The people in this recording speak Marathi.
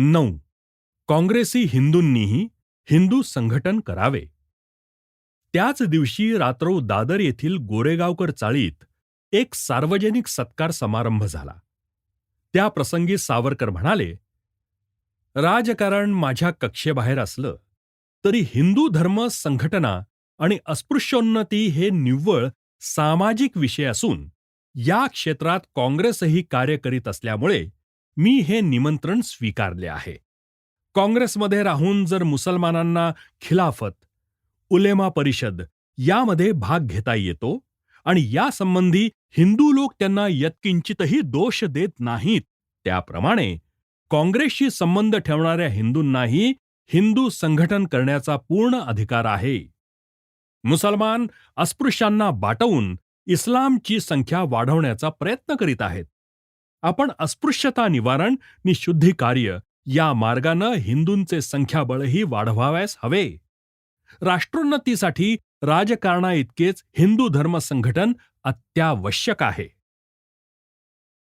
नऊ. काँग्रेसी हिंदूंनीही हिंदू संघटन करावे. त्याच दिवशी रात्रौ दादर येथील गोरेगावकर चाळीत एक सार्वजनिक सत्कार समारंभ झाला. त्या प्रसंगी सावरकर म्हणाले राजकारण माझ्या कक्षेबाहेर असलं तरी हिंदू धर्म संघटना आणि अस्पृश्योन्नती हे निव्वळ सामाजिक विषय असून या क्षेत्रात काँग्रेसही कार्य करीत असल्यामुळे मी हे निमंत्रण स्वीकारले आहे. काँग्रेसमध्ये राहून जर मुसलमानांना खिलाफत उलेमा परिषद यामध्ये भाग घेता येतो आणि यासंबंधी हिंदू लोक त्यांना यत्किंचितही दोष देत नाहीत त्याप्रमाणे काँग्रेसशी संबंध ठेवणाऱ्या हिंदूंनाही हिंदू संघटन करण्याचा पूर्ण अधिकार आहे. मुसलमान अस्पृश्यांना बाटवून इस्लामची संख्या वाढवण्याचा प्रयत्न करीत आहेत. आपण अस्पृश्यता निवारण नि शुद्धी कार्य या मार्गानं हिंदूंचे संख्याबळही वाढवावयास हवे. राष्ट्रोन्नतीसाठी राजकारणाइतकेच हिंदू धर्म संघटन अत्यावश्यक आहे.